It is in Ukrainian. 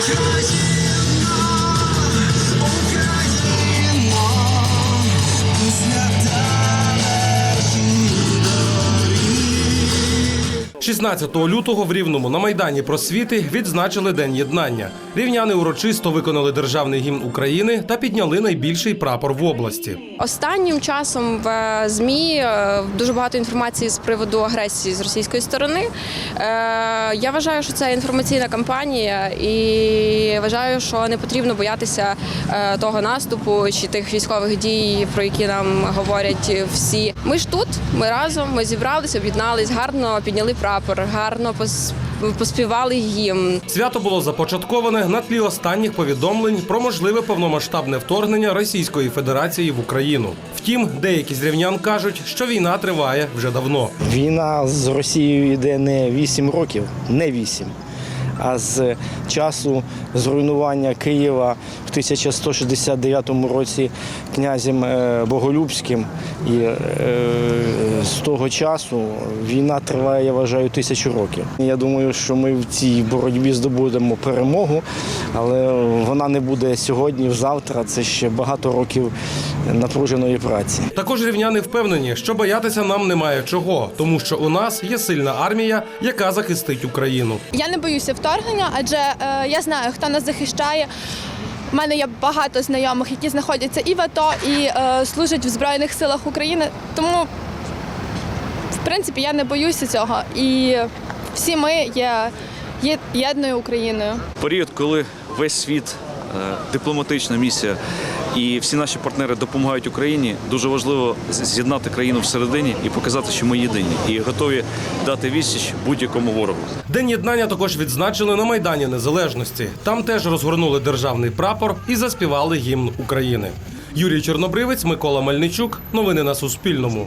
Because you 16 лютого в Рівному на майдані просвіти відзначили День єднання. Рівняни урочисто виконали державний гімн України та підняли найбільший прапор в області. Останнім часом в е, змі е, дуже багато інформації з приводу агресії з російської сторони. Е, Я вважаю, що це інформаційна кампанія, і вважаю, що не потрібно боятися того наступу чи тих військових дій, про які нам говорять всі. Ми ж тут, ми разом, ми зібралися, об'єднались, гарно підняли прапор, гарно пос- поспівали гімн. Свято було започатковане на тлі останніх повідомлень про можливе повномасштабне вторгнення Російської Федерації в Україну. Втім, деякі з рівнян кажуть, що війна триває вже давно. Війна з Росією йде не 8 років, не 8, а з часу зруйнування Києва в 1169 році князем е, Боголюбським. І е, з того часу війна триває, я вважаю, тисячу років. Я думаю, що ми в цій боротьбі здобудемо перемогу, але вона не буде сьогодні, завтра. Це ще багато років напруженої праці. Також рівняни впевнені, що боятися нам немає чого, тому що у нас є сильна армія, яка захистить Україну. Я не боюся вторгнення, адже е, я знаю, хто нас захищає. У мене є багато знайомих, які знаходяться і в АТО, і е, служать в Збройних силах України. Тому, в принципі, я не боюся цього. І всі ми є, є єдною Україною. період, коли весь світ, е, дипломатична місія і всі наші партнери допомагають Україні, дуже важливо з'єднати країну всередині і показати, що ми єдині і готові дати відсіч будь-якому ворогу. День єднання також відзначили на Майдані Незалежності. Там теж розгорнули державний прапор і заспівали гімн України. Юрій Чорнобривець, Микола Мельничук. Новини на Суспільному.